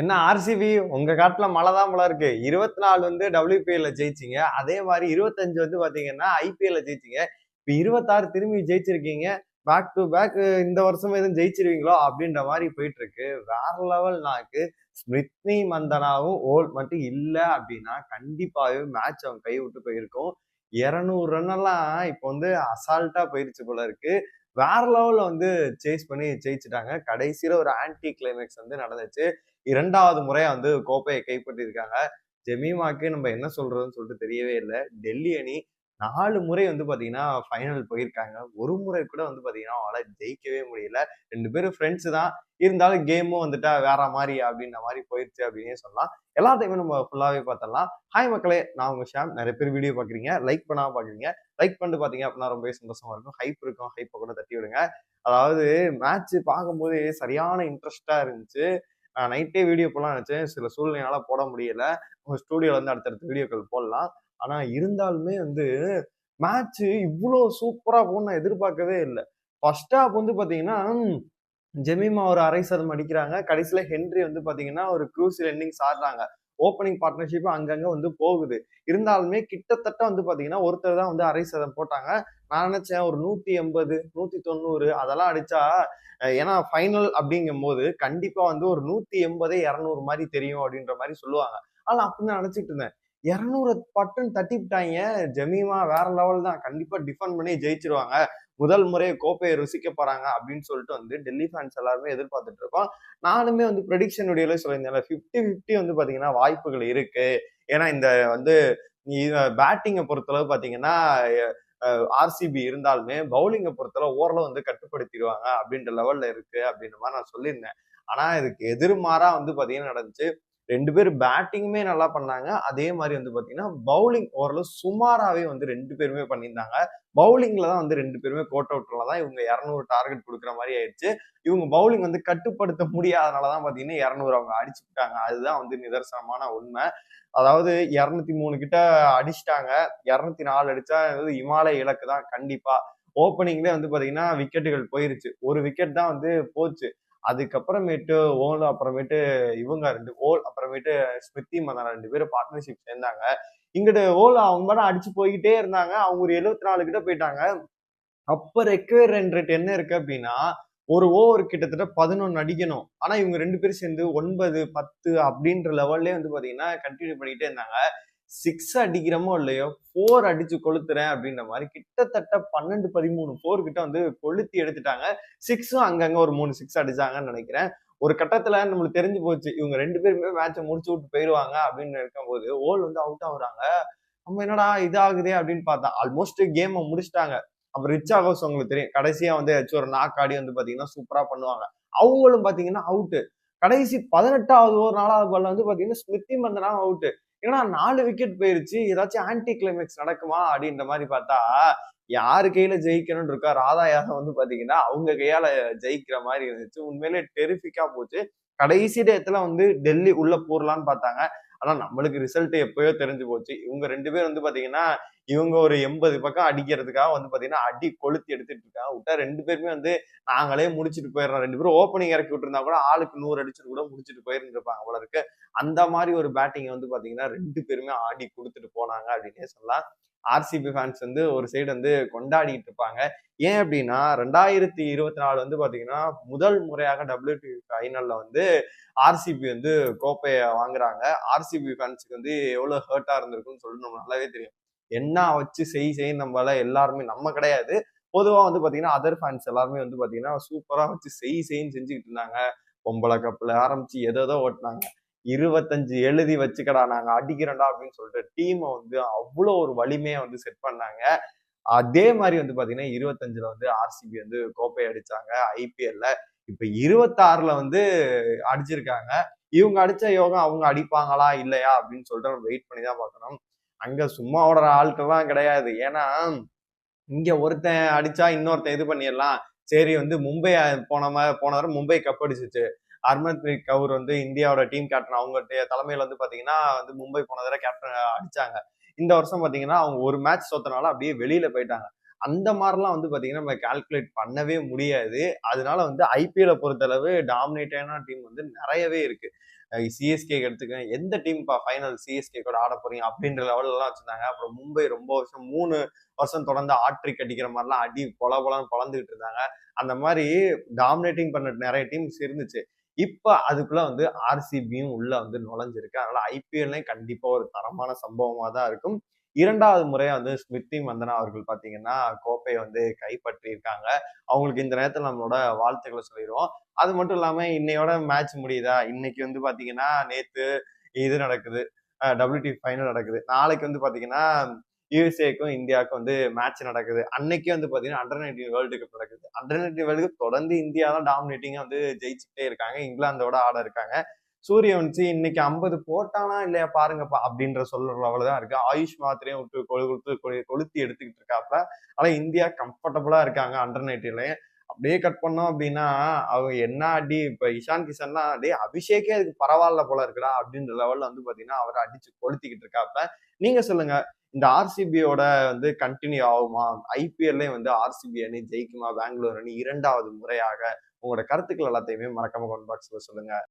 என்ன ஆர்சிபி உங்க காட்டுல மழை தான் மழை இருக்கு. இருபத்தி நாலு வந்து டபிள்யூபிஎல்ல ஜெயிச்சிங்க. அதே மாதிரி இருபத்தஞ்சு வந்து பாத்தீங்கன்னா ஐபிஎல்ல ஜெயிச்சிங்க. இப்போ இருபத்தாறு திரும்பி ஜெயிச்சிருக்கீங்க. பேக் டு பேக் இந்த வருஷம் எதுவும் ஜெயிச்சிருவீங்களோ அப்படின்ற மாதிரி போயிட்டு இருக்கு வேற லெவல் நாக்கு ஸ்மிருத்னி மந்தனாவும் ஓல் மட்டும் இல்லை அப்படின்னா கண்டிப்பாகவே மேட்ச் அவங்க கை விட்டு போயிருக்கும். இரநூறு ரன் எல்லாம் இப்போ வந்து அசால்ட்டா போயிருச்சு போல இருக்கு. வேற லெவலில் வந்து சேஸ் பண்ணி ஜெயிச்சிட்டாங்க. கடைசியில் ஒரு ஆன்டி கிளைமேக்ஸ் வந்து நடந்துச்சு. இரண்டாவது முறையா வந்து கோப்பையை கைப்பற்றியிருக்காங்க. ஜெமீமாக்கு நம்ம என்ன சொல்றதுன்னு சொல்லிட்டு தெரியவே இல்லை. டெல்லி அணி நாலு முறை வந்து பாத்தீங்கன்னா ஃபைனல் போயிருக்காங்க. ஒரு முறை கூட வந்து பாத்தீங்கன்னா அவங்களால ஜெயிக்கவே முடியல. ரெண்டு பேரும் ஃப்ரெண்ட்ஸ் தான். இருந்தாலும் கேமும் வந்துட்டா வேற மாதிரி அப்படின்ற மாதிரி போயிருச்சு அப்படின்னே சொல்லலாம். எல்லாத்தையுமே நம்ம ஃபுல்லாவே பார்த்தலாம் ஹாய் மக்களே நான் உங்க ஷாம். நிறைய பேர் வீடியோ பாக்குறீங்க லைக் பண்ணாம பாக்குறீங்க லைக் பண்ணிட்டு பாத்தீங்க அப்படின்னா ரொம்பவே சந்தோஷமா இருக்கும். ஹைப் இருக்கும். ஹைப்பை கூட தட்டி விடுங்க. அதாவது மேட்ச் பார்க்கும்போது சரியான இன்ட்ரெஸ்டா இருந்துச்சு. நான் நைட்டே வீடியோ போடலாம் நினைச்சேன். சில சூழ்நிலையால போட முடியல. உங்கள் ஸ்டூடியோவில் வந்து அடுத்தடுத்த வீடியோக்கள் போடலாம். ஆனால் இருந்தாலுமே வந்து மேட்ச்சு இவ்வளோ சூப்பராக போகணும்னு நான் எதிர்பார்க்கவே இல்லை. ஃபர்ஸ்ட் ஹாப் வந்து பார்த்தீங்கன்னா ஜெமிமா ஒரு அரை சதம் அடிக்கிறாங்க. கடைசியில் ஹென்றி வந்து பார்த்தீங்கன்னா ஒரு க்ரூசியல் இன்னிங்ஸ் ஆடுறாங்க. ஓப்பனிங் பார்ட்னர்ஷிப் அங்கங்க வந்து போகுது. இருந்தாலுமே கிட்டத்தட்ட வந்து பாத்தீங்கன்னா ஒருத்தர் தான் வந்து அரை சதம் போட்டாங்க. நான் நினைச்சேன் ஒரு நூத்தி எண்பது நூத்தி தொண்ணூறு அதெல்லாம் அடிச்சா ஏன்னா ஃபைனல் அப்படிங்கும் போது கண்டிப்பா வந்து ஒரு நூத்தி எண்பதே இரநூறு மாதிரி தெரியும் அப்படின்ற மாதிரி சொல்லுவாங்க. ஆனா அப்படின்னு நினைச்சிட்டு இருந்தேன். இரநூறு பட்டுன்னு தட்டி விட்டாங்க ஜமீமா வேற லெவல் தான். கண்டிப்பா டிஃபெண்ட் பண்ணி ஜெயிச்சிருவாங்க. முதல் முறை கோப்பையை ருசிக்க போறாங்க அப்படின்னு சொல்லிட்டு வந்து டெல்லி ஃபேன்ஸ் எல்லாருமே எதிர்பார்த்துட்டு இருக்கோம். நானுமே வந்து ப்ரெடிக்ஷன் வீடியோல சொல்லியிருந்தேன் ஃபிஃப்டி ஃபிஃப்டி வந்து பாத்தீங்கன்னா வாய்ப்புகள் இருக்கு. ஏன்னா இந்த வந்து பேட்டிங்கை பொறுத்தளவு பாத்தீங்கன்னா ஆர்சிபி இருந்தாலுமே பவுலிங்கை பொறுத்தளவு ஓரளவு வந்து கட்டுப்படுத்திடுவாங்க அப்படின்ற லெவல்ல இருக்கு அப்படின்ற மாதிரி நான் சொல்லியிருந்தேன். ஆனா இதுக்கு எதிர்மாறா வந்து பாத்தீங்கன்னா நடந்துச்சு. ரெண்டு பேர் பேட்டிங்குமே நல்லா பண்ணாங்க. அதே மாதிரி வந்து பார்த்தீங்கன்னா பவுலிங் ஓரளவு சுமாராகவே வந்து ரெண்டு பேருமே பண்ணியிருந்தாங்க. பவுலிங்கில் தான் வந்து ரெண்டு பேருமே கோட் அவுட்ல தான் இவங்க இரநூறு டார்கெட் கொடுக்குற மாதிரி ஆயிடுச்சு. இவங்க பவுலிங் வந்து கட்டுப்படுத்த முடியாதனால தான் பார்த்தீங்கன்னா இரநூறு அவங்க அடிச்சுட்டாங்க. அதுதான் வந்து நிதர்சனமான உண்மை. அதாவது இரநூத்தி மூணு கிட்ட அடிச்சிட்டாங்க. இரநூத்தி நாலு அடிச்சா இமாலய இலக்கு தான் கண்டிப்பா. ஓப்பனிங்லேயே வந்து பார்த்தீங்கன்னா விக்கெட்டுகள் போயிருச்சு. ஒரு விக்கெட் தான் வந்து போச்சு. அதுக்கப்புறமேட்டு ஓல் அப்புறமேட்டு இவங்க ரெண்டு ஓல் அப்புறமேட்டு ஸ்மிருதி மதனா ரெண்டு பேரும் பார்ட்னர்ஷிப் சேர்ந்தாங்க. இங்கிட்டு ஓல் அவங்க மட்டும் அடிச்சு போய்கிட்டே இருந்தாங்க. அவங்க ஒரு எழுபத்தி நாலு கிட்ட போயிட்டாங்க. அப்ப ரெக்கவர் ரன் ரேட் என்ன இருக்கு அப்படின்னா ஒரு ஓவர் கிட்டத்தட்ட பதினொன்று அடிக்கணும். ஆனா இவங்க ரெண்டு பேரும் சேர்ந்து ஒன்பது பத்து அப்படின்ற லெவல்லே வந்து பாத்தீங்கன்னா கண்டினியூ பண்ணிக்கிட்டே இருந்தாங்க. சிக்ஸ் அடிக்கிறமோ இல்லையோ ஃபோர் அடிச்சு கொளுத்துறேன் அப்படின்ற மாதிரி கிட்டத்தட்ட பன்னெண்டு பதிமூணு ஃபோர் கிட்ட வந்து கொளுத்தி எடுத்துட்டாங்க. சிக்ஸும் அங்கங்க ஒரு மூணு சிக்ஸ் அடிச்சாங்கன்னு நினைக்கிறேன். ஒரு கட்டத்துல நம்மளுக்கு தெரிஞ்சு போச்சு இவங்க ரெண்டு பேருமே மேட்சை முடிச்சு விட்டு போயிருவாங்க அப்படின்னு இருக்கும்போது ஓல் வந்து அவுட் ஆகுறாங்க. நம்ம என்னடா இதாகுதே அப்படின்னு பார்த்தா ஆல்மோஸ்ட் கேமை முடிச்சிட்டாங்க. அப்புறம் ரிச் ஆகோஸ் உங்களுக்கு தெரியும். கடைசியா வந்து ஏதாச்சும் ஒரு நாக்காடி வந்து பாத்தீங்கன்னா சூப்பரா பண்ணுவாங்க. அவங்களும் பாத்தீங்கன்னா அவுட்டு கடைசி பதினெட்டாவது ஒரு நாலாவது பால்ல வந்து பாத்தீங்கன்னா ஸ்மிருதி மந்தனா அவுட்டு ஏன்னா நாலு விக்கெட் போயிருச்சு ஏதாச்சும் ஆன்டி கிளைமேக்ஸ் நடக்குமா அப்படின்ற மாதிரி பார்த்தா யாரு கையில ஜெயிக்கணும்னு இருக்கா ராதா யாதவ் வந்து பாத்தீங்கன்னா அவங்க கையால ஜெயிக்கிற மாதிரி இருந்துச்சு. உண்மையிலே டெரிஃபிக்கா போச்சு. கடைசி டயத்துல வந்து டெல்லி உள்ள போடலான்னு பார்த்தாங்க. ஆனா நம்மளுக்கு ரிசல்ட் எப்பயோ தெரிஞ்சு போச்சு. இவங்க ரெண்டு பேரும் வந்து பாத்தீங்கன்னா இவங்க ஒரு எண்பது பக்கம் அடிக்கிறதுக்காக வந்து பாத்தீங்கன்னா அடி கொளுத்தி எடுத்துட்டு இருக்காங்க. விட்டா ரெண்டு பேருமே வந்து நாங்களே முடிச்சுட்டு போயிடுறோம். ரெண்டு பேரும் ஓப்பனிங் இறக்கி விட்டுருந்தா கூட ஆளுக்கு நூறு அடிச்சுட்டு கூட முடிச்சுட்டு போயிருந்துருப்பாங்க போல இருக்கு. அந்த மாதிரி ஒரு பேட்டிங் வந்து பாத்தீங்கன்னா ரெண்டு பேருமே ஆடி கொடுத்துட்டு போனாங்க அப்படின்னே சொல்லலாம். ஆர்சிபி ஃபேன்ஸ் வந்து ஒரு சைடு வந்து கொண்டாடிட்டு இருப்பாங்க. ஏன் அப்படின்னா ரெண்டாயிரத்தி இருபத்தி நாலு வந்து பாத்தீங்கன்னா முதல் முறையாக டபிள்யூடி ஃபைனல்ல வந்து ஆர்சிபி வந்து கோப்பையை வாங்குறாங்க. ஆர்சிபி ஃபேன்ஸுக்கு வந்து எவ்வளவு ஹர்ட்டா இருந்திருக்கும்னு சொல்லி நம்ம நல்லாவே தெரியும். என்ன வச்சு செய் செய் நம்மளால எல்லாருமே நம்ம கிடையாது. பொதுவா வந்து பாத்தீங்கன்னா அதர் ஃபேன்ஸ் எல்லாருமே வந்து பாத்தீங்கன்னா சூப்பரா வச்சு செய் செய்ன்னு செஞ்சுக்கிட்டு இருந்தாங்க. பொம்பளை கப்பில் ஆரம்பிச்சு எதோ ஓட்டினாங்க. இருபத்தஞ்சு எழுதி வச்சுக்கடா நாங்க அடிக்கிறோம்டா அப்படின்னு சொல்லிட்டு டீமை வந்து அவ்வளோ ஒரு வலிமையை வந்து செட் பண்ணாங்க. அதே மாதிரி வந்து பாத்தீங்கன்னா இருபத்தஞ்சுல வந்து ஆர்சிபி வந்து கோப்பை அடிச்சாங்க ஐபிஎல்ல இப்ப இருபத்தாறுல வந்து அடிச்சிருக்காங்க. இவங்க அடிச்ச யோகம் அவங்க அடிப்பாங்களா இல்லையா அப்படின்னு சொல்லிட்டு நம்ம வெயிட் பண்ணி தான் பார்க்கணும். அங்க சும்மா ஓடுற ஆட்கள்லாம் கிடையாது. ஏன்னா இங்க ஒருத்தன் அடிச்சா இன்னொருத்தன் இது பண்ணிடலாம். சரி வந்து மும்பை போன மாதிரி போன வாரம் மும்பை கப் அடிச்சிச்சு. ஹர்மன்பிரீத் கவுர் வந்து இந்தியாவோட டீம் கேப்டன். அவங்க தலைமையில வந்து பாத்தீங்கன்னா வந்து மும்பை போன தடவை கேப்டன் அடிச்சாங்க. இந்த வருஷம் பாத்தீங்கன்னா அவங்க ஒரு மேட்ச் சொத்தனால அப்படியே வெளியில போயிட்டாங்க. அந்த மாதிரிலாம் வந்து பாத்தீங்கன்னா நம்ம கால்குலேட் பண்ணவே முடியாது. அதனால வந்து ஐபிஎல்லை பொறுத்தளவு டாமினேட்டான டீம் வந்து நிறையவே இருக்கு. சிஎஸ்கே எடுத்துக்கங்க எந்த டீம் இப்போ ஃபைனல் சிஎஸ்கே கூட ஆட போறீங்க அப்படின்ற லெவல்லாம் வச்சிருந்தாங்க. அப்புறம் மும்பை ரொம்ப வருஷம் மூணு வருஷம் தொடர்ந்து ஆட்ரிக் அடிக்கிற மாதிரிலாம் அடி பொல பொலன்னு பொழந்துகிட்டு இருந்தாங்க. அந்த மாதிரி டாமினேட்டிங் பண்ண நிறைய டீம்ஸ் இருந்துச்சு. இப்போ அதுக்குள்ள வந்து ஆர்சிபியும் உள்ள வந்து நுழைஞ்சிருக்கு. அதனால ஐபிஎல்லையும் கண்டிப்பா ஒரு தரமான சம்பவமா தான் இருக்கும். இரண்டாவது முறையா வந்து ஸ்மிருதி மந்தனா அவர்கள் பாத்தீங்கன்னா கோப்பையை வந்து கைப்பற்றியிருக்காங்க. அவங்களுக்கு இந்த நேரத்தில் நம்மளோட வாழ்த்துக்களை சொல்லிடுவோம். அது மட்டும் இல்லாம இன்னையோட மேட்ச் முடியுதா? இன்னைக்கு வந்து பாத்தீங்கன்னா நேத்து இது நடக்குது. டபிள்யூடி ஃபைனல் நடக்குது. நாளைக்கு வந்து பாத்தீங்கன்னா யூஎஸ்ஏக்கும் இந்தியாவுக்கும் வந்து மேட்ச் நடக்குது. அன்னைக்கு வந்து பார்த்தீங்கன்னா அண்டர் நைன்டீன் வேர்ல்டு கப் நடக்குது. Under nineteen world cup India India தான் டாமினேட்டிங்காக வந்து ஜெயிச்சுட்டே இருக்காங்க. இங்கிலாந்தோட ஆட இருக்காங்க. சூரிய வன்சி இன்னைக்கு ஐம்பது போட்டானா இல்லையா பாருங்கப்பா அப்படின்ற சொல்ற லெவல் தான் இருக்கு. ஆயுஷ் மாத்திரையும் விட்டு கொழு கொடுத்து கொழு- கொளுத்தி எடுத்துக்கிட்டு இருக்காப்ல. ஆனால் இந்தியா கம்ஃபர்டபுளா இருக்காங்க அண்டர் நைன்டீன்லையும் அப்படியே கட் பண்ணோம் அப்படின்னா அவங்க என்ன அடி இப்போ இஷான் கிஷன்லாம் அப்படியே அபிஷேக்கே அதுக்கு பரவாயில்ல போல இருக்குடா அப்படின்ற லெவலில் வந்து பார்த்தீங்கன்னா அவரை அடிச்சு கொளுத்திக்கிட்டு இருக்காப்ப நீங்கள் சொல்லுங்க இந்த ஆர்சிபியோட வந்து கண்டினியூ ஆகுமா? ஐபிஎல்லையும் வந்து ஆர்சிபி அணி ஜெயிக்குமா? பெங்களூர் அணி இரண்டாவது முறையாக உங்களோட கருத்துக்கள் எல்லாத்தையுமே மறக்காம கமெண்ட் பாக்ஸில் சொல்லுங்கள்